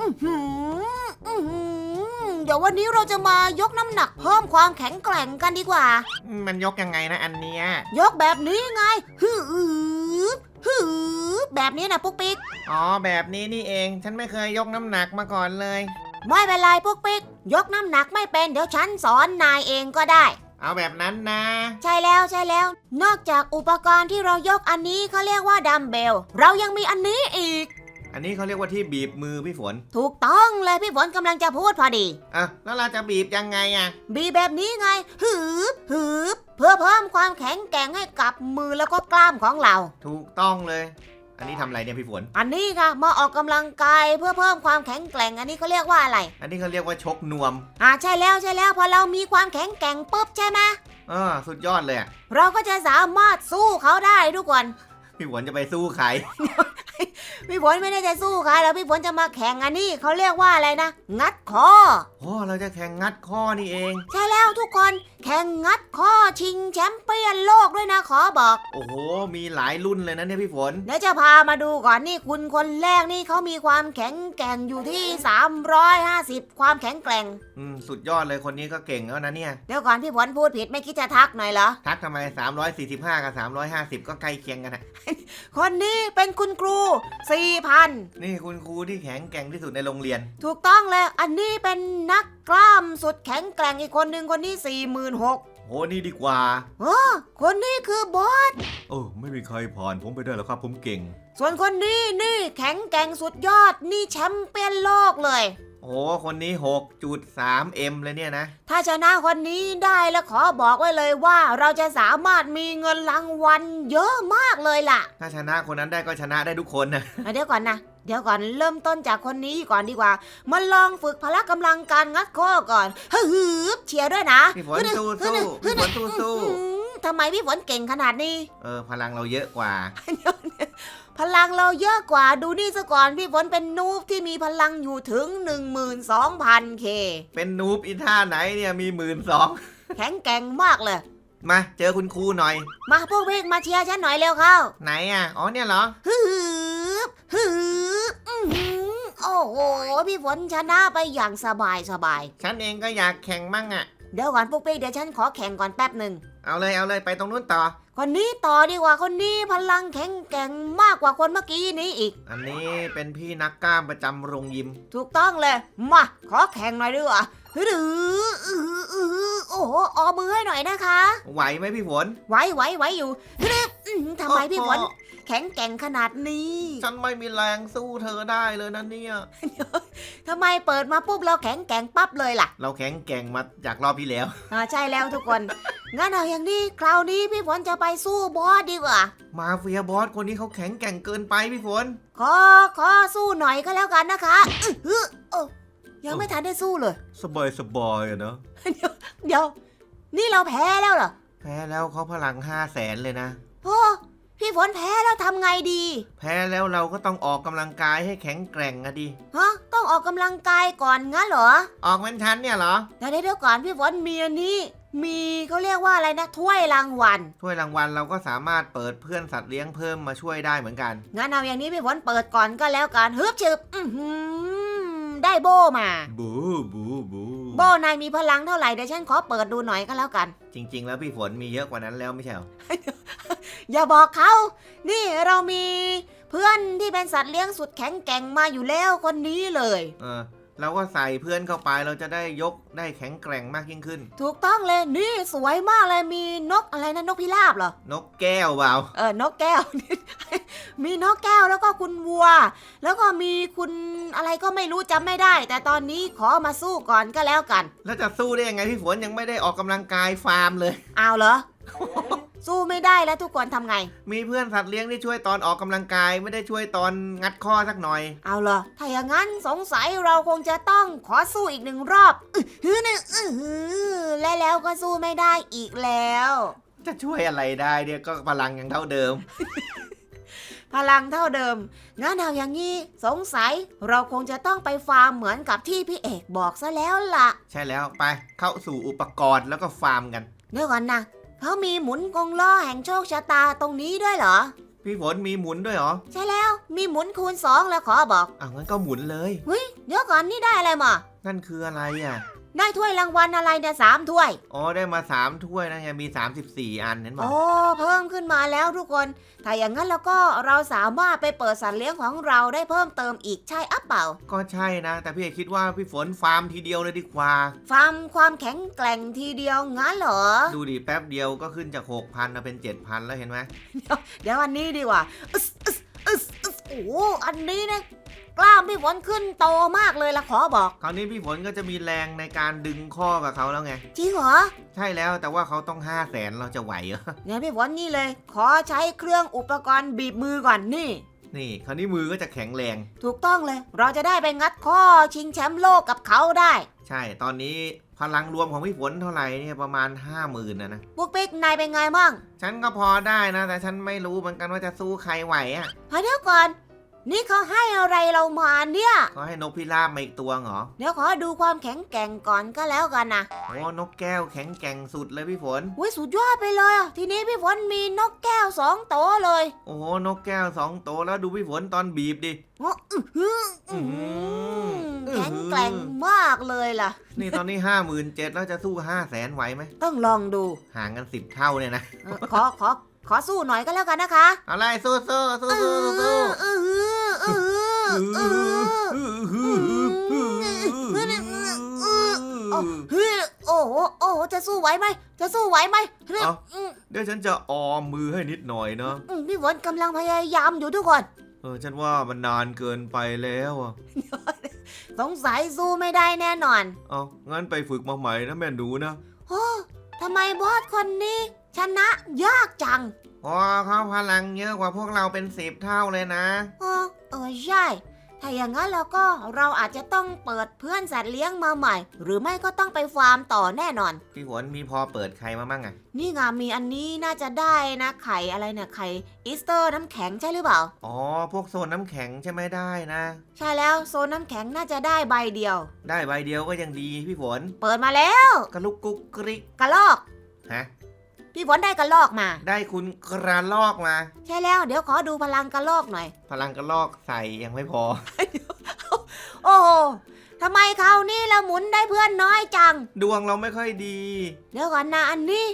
อื้อหืออื้อหือเดี๋ยววันนี้เราจะมายกน้ำหนักเพิ่มความแข็งแกร่งกันดีกว่า มันยกยังไงนะอันเนี้ย ยกแบบนี้ไงฮือฮือแบบนี้นะปุ๊กปิ๊ก อ๋อแบบนี้นี่เอง ฉันไม่เคยยกน้ำหนักมาก่อนเลย ไม่เป็นไรปุ๊กปิ๊ก ยกน้ำหนักไม่เป็นเดี๋ยวฉันสอนนายเองก็ได้ เอาแบบนั้นนะ ใช่แล้วใช่แล้ว นอกจากอุปกรณ์ที่เรายกอันนี้เขาเรียกว่าดัมเบล เรายังมีอันนี้อีก อันนี้เขาเรียกว่าที่บีบมือพี่ฝน ถูกต้องเลยพี่ฝนกำลังจะพูดพอดี อะ แล้วเราจะบีบยังไงอะ บีแบบนี้ไง หืบหืบเพื่อเพิ่มความแข็งแกร่งให้กับมือแล้วก็กล้ามของเรา ถูกต้องเลย อันนี้ทำอะไรเนี่ยพี่ฝน อันนี้ไงมาออกกำลังกายเพื่อเพิ่มความแข็งแกร่ง อันนี้เขาเรียกว่าอะไร อันนี้เขาเรียกว่าชกนวม อ่าใช่แล้วใช่แล้วพอเรามีความแข็งแกร่งปุ๊บใช่ไหมเออสุดยอดเลยอะเราก็จะสามารถสู้เขาได้ทุกคน พี่ฝนจะไปสู้ใคร พี่ฝนไม่ได้จะสู้ใครแล้วพี่ฝนจะมาแข่งอันนี้เขาเรียกว่าอะไรนะ งัดคอ โอ้เราจะแข่งงัดข้อนี่เอง ใช่แล้วทุกคนแข่งงัดข้อชิงแชมป์เปี้ยนโลกด้วยนะขอบอก โอ้โห มีหลายรุ่นเลยนะเนี่ยพี่ฝน เดี๋ยวจะพามาดูก่อนนี่คุณคนแรกนี่เขามีความแข็งแกร่งอยู่ที่ 350 ความแข็งแกร่ง อืม สุดยอดเลยคนนี้ก็เก่งแล้วนะเนี่ย เดี๋ยวก่อนพี่ฝนพูดผิดไม่คิดจะทักหน่อยเหรอ ทักทำไม 345 กับ 350 ก็ใกล้เคียงกันอะคนนี้เป็นคุณครู4,000นี่คุณครูที่แข็งแกร่งที่สุดในโรงเรียน ถูกต้องเลย อันนี้เป็นนักกล้ามสุดแข็งแกร่งอีกคนหนึ่งคนนี้46,000โหนี่ดีกว่าโอ้คนนี้คือบอสโอ้ไม่มีใครผ่านผมไปได้หรอกครับผมเก่ง ส่วนคนนี้นี่แข็งแกร่งสุดยอดนี่แชมป์เปี้ยนโลกเลย โอ้คนนี้ 6.3M เลยเนี่ยนะ ถ้าชนะคนนี้ได้แล้วขอบอกไว้เลยว่าเราจะสามารถมีเงินรางวัลเยอะมากเลยล่ะ ถ้าชนะคนนั้นได้ก็ชนะได้ทุกคนนะอะเดี๋ยวก่อนนะ เดี๋ยวก่อนเริ่มต้นจากคนนี้ก่อนดีกว่ามาลองฝึกพละกำลังการงัดข้อก่อนฮึบเชียร์ด้วยนะพี่ฝนสู้สู้พี่ฝนสู้สู้อื้อหือ ทำไมพี่ฝนเก่งขนาดนี้ เออ พลังเราเยอะกว่า พลังเราเยอะกว่าดูนี่ซะก่อนพี่ฝนเป็นนูบที่มีพลังอยู่ถึง 12,000เคเป็นนูบอีท่าไหนเนี่ยมีหมื่นสองแข็งแกร่งมากเลย มาเจอคุณครูหน่อย มาพวกพี่มาเชียร์ฉันหน่อยเร็วเข้า ไหนอะ อ๋อเนี่ยเหรอฮึบฮึบอื้อหือโอ้โหพี่ฝนชนะไปอย่างสบายสบาย ฉันเองก็อยากแข่งมั่งอะ เดี๋ยวก่อนพวกพี่เดี๋ยวฉันขอแข่งก่อนแป๊บหนึ่ง เอาเลยเอาเลยไปตรงนู้นต่อ คนนี้ต่อดีกว่าคนนี้พลังแข็งแกร่งมากกว่าคนเมื่อกี้นี้อีก อันนี้เป็นพี่นักกล้ามประจำโรงยิม ถูกต้องเลย มา ขอแข่งหน่อยดีกว่าฮึดืออื้อหืออื้อหือโอ้โหออมือให้หน่อยนะคะ ไหวไหมพี่ฝนไหวไหวไหวอยู่ฮึดืออื้อหือทำไมพี่ฝนโอ้โห แข็งแกร่งขนาดนี้ ฉันไม่มีแรงสู้เธอได้เลยนะเนี่ย ทำไมเปิดมาปุ๊บเราแข็งแกร่งปั๊บเลยล่ะเราแข็งแกร่งมาจากรอบที่แล้ว อ่าใช่แล้วทุกคน งั้นเอาอย่างนี้คราวนี้พี่ฝนจะไปสู้บอสดีกว่า มาเฟียบอสคนนี้เขาแข็งแกร่งเกินไปพี่ฝน ขอขอสู้หน่อยก็แล้วกันนะคะอื้อหือโอ้ยังไม่ทันได้สู้เลย สบายสบายอะเนาะเดี๋ยว นี่เราแพ้แล้วเหรอแพ้แล้วเขาพลังห้าแสนเลยนะ โอ้ พี่ฝนแพ้แล้วทำไงดีแพ้แล้วเราก็ต้องออกกำลังกายให้แข็งแกร่งอะดิ ฮะต้องออกกำลังกายก่อนงั้นเหรอออกเหมือนฉันเนี่ยเหรอ แต่เดี๋ยวก่อนพี่ฝนมีอันนี้ มีเขาเรียกว่าอะไรนะถ้วยรางวัลถ้วยรางวัลเราก็สามารถเปิดเพื่อนสัตว์เลี้ยงเพิ่มมาช่วยได้เหมือนกัน งั้นเอาอย่างนี้พี่ฝนเปิดก่อนก็แล้วกันฮึบฉึบอื้อหือได้โบมา บูบูบู โบนายมีพลังเท่าไหร่เดี๋ยวฉันขอเปิดดูหน่อยก็แล้วกัน จริง ๆ แล้วพี่ฝนมีเยอะกว่านั้นแล้วไม่ใช่เหรออย่าบอกเขา นี่เรามีเพื่อนที่เป็นสัตว์เลี้ยงสุดแข็งแกร่งมาอยู่แล้วคนนี้เลย เออ เราก็ใส่เพื่อนเข้าไปเราจะได้ยกได้แข็งแกร่งมากยิ่งขึ้น ถูกต้องเลยนี่สวยมากเลยมีนกอะไรนะนกพิราบเหรอ นกแก้วเปล่าเออนกแก้ว มีนกแก้วแล้วก็คุณวัว แล้วก็มีคุณอะไรก็ไม่รู้จำไม่ได้ แต่ตอนนี้ขอมาสู้ก่อนก็แล้วกัน แล้วจะสู้ได้ยังไงพี่ฝนยังไม่ได้ออกกำลังกายฟาร์มเลย เอาเหรอ สู้ไม่ได้แล้วทุกคนทำไง มีเพื่อนสัตว์เลี้ยงที่ช่วยตอนออกกำลังกายไม่ได้ช่วยตอนงัดข้อสักหน่อย เอาเหรอ ถ้าอย่างนั้นสงสัยเราคงจะต้องขอสู้อีกหนึ่งรอบอื้อหือหนึ่งอื้อหือและแล้วก็สู้ไม่ได้อีกแล้ว จะช่วยอะไรได้เนี่ยก็พลังยังเท่าเดิม พลังเท่าเดิม งั้นเอาอย่างนี้ สงสัยเราคงจะต้องไปฟาร์มเหมือนกับที่พี่เอกบอกซะแล้วล่ะ ใช่แล้วไปเข้าสู่อุปกรณ์แล้วก็ฟาร์มกัน เดี๋ยวก่อนนะ เขามีหมุนกงล้อแห่งโชคชะตาตรงนี้ด้วยเหรอ พี่ฝนมีหมุนด้วยเหรอใช่แล้วมีหมุนคูณสองแล้วขอบอกอ้าวงั้นก็หมุนเลย เดี๋ยวก่อนนี่ได้อะไรมา นั่นคืออะไรอะ ได้ถ้วยรางวัลอะไรเนี่ยสามถ้วย อ๋อได้มาสามถ้วยนะยังมี 34 อันเห็นบอกโอ้เพิ่มขึ้นมาแล้วทุกคน ถ้าอย่างนั้นแล้วก็เราสามารถไปเปิดสัตว์เลี้ยงของเราได้เพิ่มเติมอีกใช่อัปเปล่า ก็ใช่นะ แต่พี่เอกคิดว่าพี่ฝนฟาร์มทีเดียวเลยดีกว่า ฟาร์มความแข็งแกร่งทีเดียวงั้นเหรอ ดูดิแป๊บเดียวก็ขึ้นจาก 6,000มาเป็น 7,000 แล้วเห็นไหมเดี๋ยวอันนี้ดีกว่าอึสอึสอึสอึสโอ้โหอันนี้นะ กล้ามพี่ฝนขึ้นโตมากเลยละขอบอก คราวนี้พี่ฝนก็จะมีแรงในการดึงข้อกับเขาแล้วไง จริงเหรอใช่แล้วแต่ว่าเขาต้อง5 0 0แสนเราจะไหวเหรอเนี่ยพี่ฝนนี่เลย ขอใช้เครื่องอุปกรณ์บีบมือก่อนนี่ นี่ คราวนี้มือก็จะแข็งแรง ถูกต้องเลย เราจะได้ไปงัดข้อชิงแชมป์โลกกับเขาได้ ใช่ ตอนนี้พลังรวมของพี่ฝนเท่าไหร่เนี่ยประมาณ 50,000นะนะพวกปิ๊กนายเป็นไงบ้างฉันก็พอได้นะ แต่ฉันไม่รู้เหมือนกันว่าจะสู้ใครไหวอะเฮ้ยเดี๋ยวก่อน นี่เขาให้อะไรเรามาเนี่ยก็ให้นกพิราบมาอีกตัวเหรอ เดี๋ยวขอดูความแข็งแกร่งก่อนก็แล้วกันนะโอ้นกแก้วแข็งแกร่งสุดเลยพี่ฝนอุ้ยสุดยอดไปเลยอะทีนี้พี่ฝนมีนกแก้วสองตัวเลย โอ้โหนกแก้วสองตัวแล้วดูพี่ฝนตอนบีบดิโอ้อื้อหืออื้อหืออื้อหือแข็งแกร่งมากเลยล่ะ นี่ตอนนี้ห้าหมื่นเจ็ดแล้วจะสู้ห้าแสนไหวไหมต้องลองดูห่างกันสิบเท่าเนี่ยนะเออขอขอขอสู้หน่อยก็แล้วกันนะคะ เอาไล่สู้สู้สู้สู้สู้ โอ้โหโอ้โหจะสู้ไหวไหม จะสู้ไหวไหมเฮ้ยอืมเดี๋ยวฉันจะออมมือให้นิดหน่อยเนาะอืมพี่ฝนกำลังพยายามอยู่ทุกคน เออฉันว่ามันนานเกินไปแล้วอะสงสัยสู้ไม่ได้แน่นอนเอางั้นไปฝึกมาใหม่นะแม่หนูนะ โอ้ทำไมบอสคนนี้ ชนะยากจัง อ๋อเขาพลังเยอะกว่าพวกเราเป็นสิบเท่าเลยนะเออเออใช่ ถ้าอย่างนั้นแล้วก็เราอาจจะต้องเปิดเพื่อนสัตว์เลี้ยงมาใหม่ หรือไม่ก็ต้องไปฟาร์มต่อแน่นอน พี่ฝนมีพอเปิดใครมามั่งอะนี่ไงมีอันนี้น่าจะได้นะไข่อะไรเนี่ยไข่อีสเตอร์น้ำแข็งใช่หรือเปล่า อ๋อ พวกโซนน้ำแข็งใช่ไหมได้นะ ใช่แล้วโซนน้ำแข็งน่าจะได้ใบเดียว ได้ใบเดียวก็ยังดีพี่ฝน เปิดมาแล้วกระลุกกุ๊กกริกกระลอก ฮะ พี่ฝนได้กระลอกมา ได้คุณกระลอกมา ใช่แล้ว เดี๋ยวขอดูพลังกระลอกหน่อย พลังกระลอกใส่ยังไม่พอ โอ้โหทำไมคราวนี้เราหมุนได้เพื่อนน้อยจัง ดวงเราไม่ค่อยดี เดี๋ยวก่อนนะอันนี้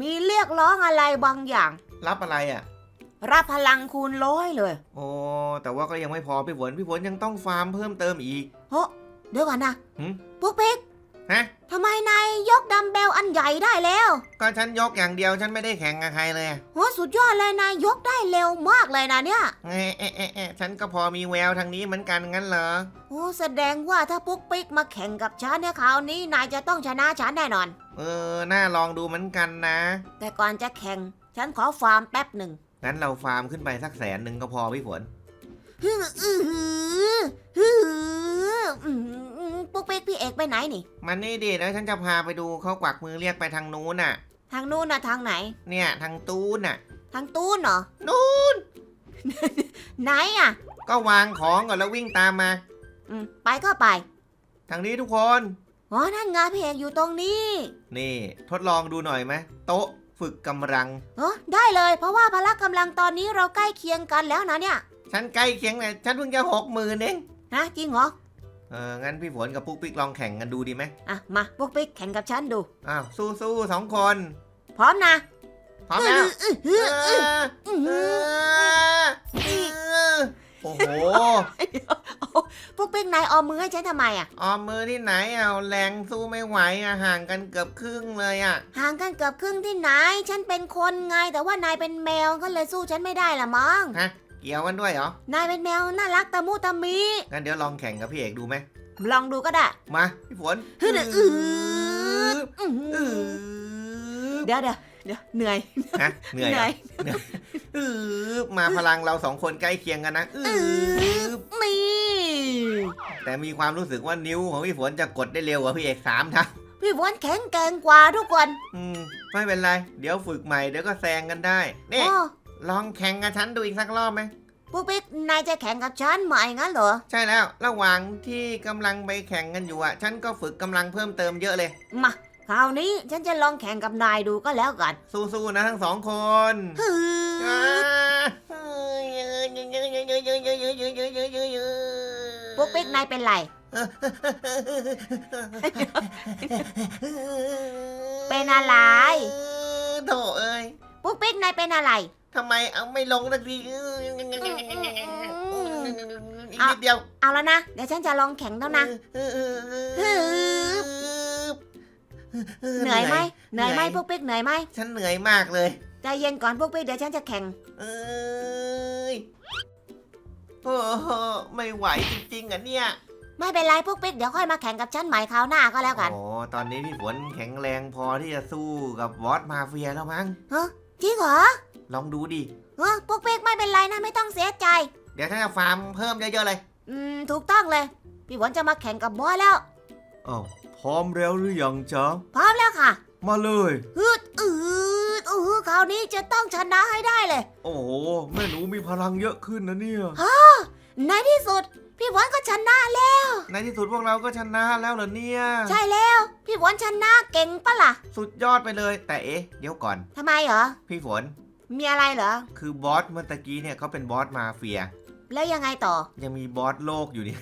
มีเรียกร้องอะไรบางอย่าง รับอะไรอะ รับพลังคูณร้อยเลย โอ้แต่ว่าก็ยังไม่พอพี่ฝนพี่ฝนยังต้องฟาร์มเพิ่มเติมอีกเฮ้เดี๋ยวก่อนนะหืมพวกเพ็ก ฮะทำไมนายยกดัมเบลอันใหญ่ได้แล้วก็ฉันยกอย่างเดียวฉันไม่ได้แข่งกับใครเลยโหสุดยอดเลยนายยกได้เร็วมากเลยนะเนี่ยเอ๊ะเอ๊ะเอ๊ะเอ๊ะฉันก็พอมีแววทางนี้เหมือนกันงั้นเหรอ โอ้แสดงว่าถ้าปุ๊กปิ๊กมาแข่งกับฉันเนี่ยคราวนี้นายจะต้องชนะฉันแน่นอน เออ น่าลองดูเหมือนกันนะ แต่ก่อนจะแข่ง ฉันขอฟาร์มแป๊บหนึ่งงั้นเราฟาร์มขึ้นไปสักแสนหนึ่งก็พอพี่ฝน ฮึ่มอื้อหือฮึ่มอื้อหือปุ๊กปิ๊กพี่เอกไปไหนนี่ มันนี่ดิแล้วฉันจะพาไปดูเขากวักมือเรียกไปทางนู้นน่ะ ทางนู้นนะทางไหน เนี่ยทางตู้นน่ะ ทางตู้นเหรอ นู้น ไหนอะ ก็วางของก่อนแล้ววิ่งตามมา อืมไปก็ไป ทางนี้ทุกคน อ๋อ นั่นไงพี่เอกอยู่ตรงนี้ นี่ ทดลองดูหน่อยไหมโต๊ะฝึกกำลัง เออได้เลย เพราะว่าพละกำลังตอนนี้เราใกล้เคียงกันแล้วนะเนี่ย ฉันใกล้เคียงเลยฉันเพิ่งจะหกหมื่นเองฮะจริงเหรอ เอองั้นพี่ฝนกับปุ๊กปิ๊กลองแข่งกันดูดีไหมอะ มาปุ๊กปิ๊กแข่งกับฉันดู อ้าวสู้สู้ๆสองคนพร้อมนะพร้อมแล้วอื้อหืออื้อเอหืออเออโอ้โหปุ๊กปิ๊กนายออมมือให้ฉันทำไมอะ ออมมือที่ไหนเอาแรงสู้ไม่ไหวอะห่างกันเกือบครึ่งเลยอะห่างกันเกือบครึ่งที่ไหน ฉันเป็นคนไงแต่ว่านายเป็นแมวก็เลยสู้ฉันไม่ได้ละมั้ง ฮะ เกี่ยวกันด้วยเหรอ นายเป็นแมวน่ารักตะมุตะมิ งั้นเดี๋ยวลองแข่งกับพี่เอกดูไหม ลองดูก็ได้มาพี่ฝนฮึ่มอื้ออื้อเอหืออเดี๋ยวเดี๋ยวเดี๋ยวเหนื่อยฮะเหนื่อยเหรอเออมาพลังเราสองคนใกล้เคียงกันนะเอเออนี่แต่มีความรู้สึกว่านิ้วของพี่ฝนจะกดได้เร็วกว่าพี่เอกสามเท่า พี่ฝนแข็งแกร่งกว่าทุกคนอืม ไม่เป็นไร เดี๋ยวฝึกใหม่เดี๋ยวก็แซงกันได้ นี่โอ้ ลองแข่งกับฉันดูอีกสักรอบไหม ปุ๊บปิ๊กนายจะแข่งกับฉันใหม่งั้นเหรอ ใช่แล้ว ระหว่างที่กำลังไปแข่งกันอยู่อะ ฉันก็ฝึกกำลังเพิ่มเติมเยอะเลย มาคราวนี้ฉันจะลองแข่งกับนายดูก็แล้วกันสู้ๆนะทั้งสองคนปุ๊บปิ๊กนายเป็นไร เป็นอะไร โถเอ้ย ปุ๊กปิ๊กนายเป็นอะไร ทำไมเอาไม่ลงสักทีอีกนิดเดียวเอาแล้วนะ เดี๋ยวฉันจะลองแข่งแล้วนะเหนื่อยไหมเหนื่อยไหมปุ๊กปิ๊กเหนื่อยไหมฉันเหนื่อยมากเลยใจเย็นก่อนปุ๊กปิ๊กเดี๋ยวฉันจะแข่งเอ้ยโอ้โหไม่ไหวจริงๆอะเนี่ยไม่เป็นไรปุ๊กปิ๊กเดี๋ยวค่อยมาแข่งกับฉันใหม่คราวหน้าก็แล้วกันโอ้ตอนนี้พี่ฝนแข็งแรงพอที่จะสู้กับบอสมาเฟียแล้วมั้ง จริงเหรอลองดูดิ เออปุ๊กปิ๊กไม่เป็นไรนะไม่ต้องเสียใจ เดี๋ยวฉันจะฟาร์มเพิ่มเยอะๆเลยอืมถูกต้องเลย พี่ฝนจะมาแข่งกับบอสแล้ว อ้าวพร้อมแล้วหรือยังจ๊ะ พร้อมแล้วค่ะมาเลย ฮึดอืดอือคราวนี้จะต้องชนะให้ได้เลย โอ้โหแม่หนูมีพลังเยอะขึ้นนะเนี่ย ในที่สุด พี่ฝนก็ชนะแล้ว ในที่สุดพวกเราก็ชนะแล้วเหรอเนี่ย ใช่แล้ว พี่ฝนชนะเก่งปะล่ะ สุดยอดไปเลยแต่เอ๊ะเดี๋ยวก่อน ทำไมเหรอ พี่ฝนมีอะไรเหรอ คือบอสเมื่อตะกี้เนี่ยเขาเป็นบอสมาเฟีย แล้วยังไงต่อ ยังมีบอสโลกอยู่นี่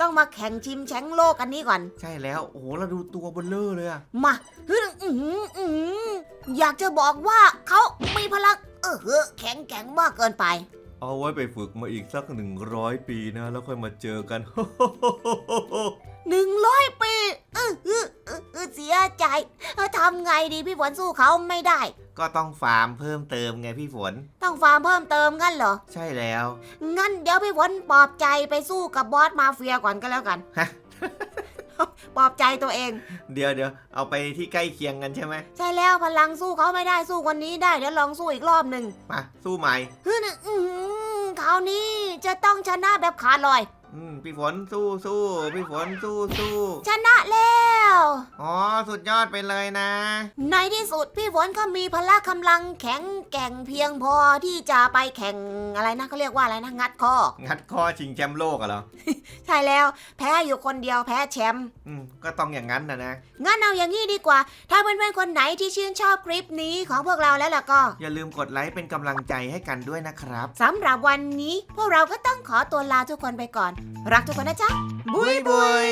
ต้องมาแข่งชิมแชงโลกอันนี้ก่อน ใช่แล้วโอ้โหเราดูตัวเบลเลอร์เลยอะมาฮึดอื้อหืออื้อหืออยากจะบอกว่าเขามีพลัง เออเหอะแข็งแกร่งมากเกินไป เอาไว้ไปฝึกมาอีกสักหนึ่งร้อยปีนะ แล้วค่อยมาเจอกัน หนึ่งร้อยปีเออเออเออเออเสียใจเออทำไงดีพี่ฝนสู้เขาไม่ได้ ก็ต้องฟาร์มเพิ่มเติมไงพี่ฝน ต้องฟาร์มเพิ่มเติมงั้นเหรอ ใช่แล้ว งั้นเดี๋ยวพี่ฝนปลอบใจไปสู้กับบอสมาเฟียก่อนก็แล้วกัน ฮะ ปลอบใจตัวเอง เดี๋ยวเดี๋ยวเอาไปที่ใกล้เคียงกันใช่ไหมใช่แล้วพลังสู้เขาไม่ได้สู้คนนี้ได้เดี๋ยวลองสู้อีกรอบหนึ่งมาสู้ใหม่ฮึนะอื้อหือคราวนี้จะต้องชนะแบบขาดลอย อืมพี่ฝนสู้สู้พี่ฝนสู้สู้ชนะแล้ว อ๋อสุดยอดไปเลยนะ ในที่สุดพี่ฝนก็มีพละกำลังแข็งแกร่งเพียงพอที่จะไปแข่งอะไรนะเขาเรียกว่าอะไรนะงัดข้อ งัดข้อชิงแชมป์โลกอะเหรอ ใช่แล้วแพ้อยู่คนเดียวแพ้แชมป์ อืมก็ต้องอย่างนั้นนะนะ งั้นเอาอย่างนี้ดีกว่า ถ้าเพื่อนๆคนไหนที่ชื่นชอบคลิปนี้ของพวกเราแล้วล่ะก็ อย่าลืมกดไลค์เป็นกำลังใจให้กันด้วยนะครับ สำหรับวันนี้พวกเราก็ต้องขอตัวลาทุกคนไปก่อนรักทุกคนนะจ๊ะ บุยบุย